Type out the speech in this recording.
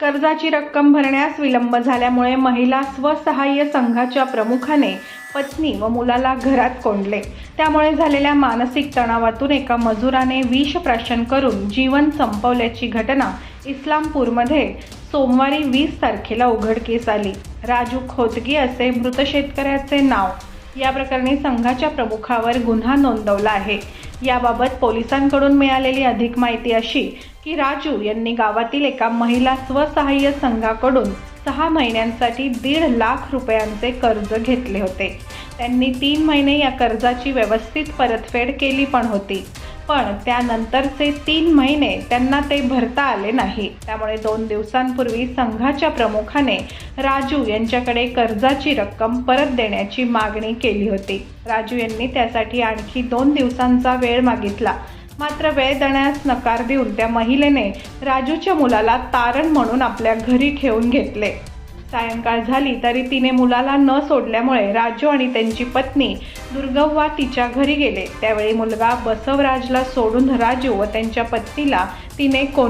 कर्जाची रक्कम भरण्यास विलंब झाल्यामुळे महिला स्वसहाय्य संघाच्या प्रमुखाने पत्नी व मुलाला घरात कोंडले. त्यामुळे झालेल्या मानसिक तणावातून एका मजुराने विष प्राशन करून जीवन संपवल्याची घटना इस्लामपूरमध्ये सोमवारी वीस तारखेला उघडकीस आली. राजू खोतगी असे मृत शेतकऱ्याचे नाव या प्रकरणी संघाच्या प्रमुखावर गुन्हा नोंदवला आहे. याबाबत पोलिसांकडून मिळालेली अधिक माहिती अशी की राजू यांनी गावातील एका महिला स्वसहाय्य संघाकडून सहा महिन्यांसाठी दीड लाख रुपयांचे कर्ज घेतले होते. त्यांनी तीन महिने या कर्जाची व्यवस्थित परतफेड केली पण होती. पण त्यानंतरचे तीन महिने त्यांना ते भरता आले नाही. त्यामुळे दोन दिवसांपूर्वी संघाच्या प्रमुखाने राजू यांच्याकडे कर्जाची रक्कम परत देण्याची मागणी केली होती. राजू यांनी त्यासाठी आणखी दोन दिवसांचा वेळ मागितला. मात्र वेळ देण्यास नकार देऊन त्या महिलेने राजूच्या मुलाला तारण म्हणून आपल्या घरी ठेवून घेतले. सायंकाळ झाली तरी तिने मुलाला न सोडल्यामुळे राजू आणि त्यांची पत्नी दुर्गव्वा तिच्या घरी गेले. त्यावेळी मुलगा बसवराजला सोडून राजू व त्यांच्या पत्नीला तिने कोण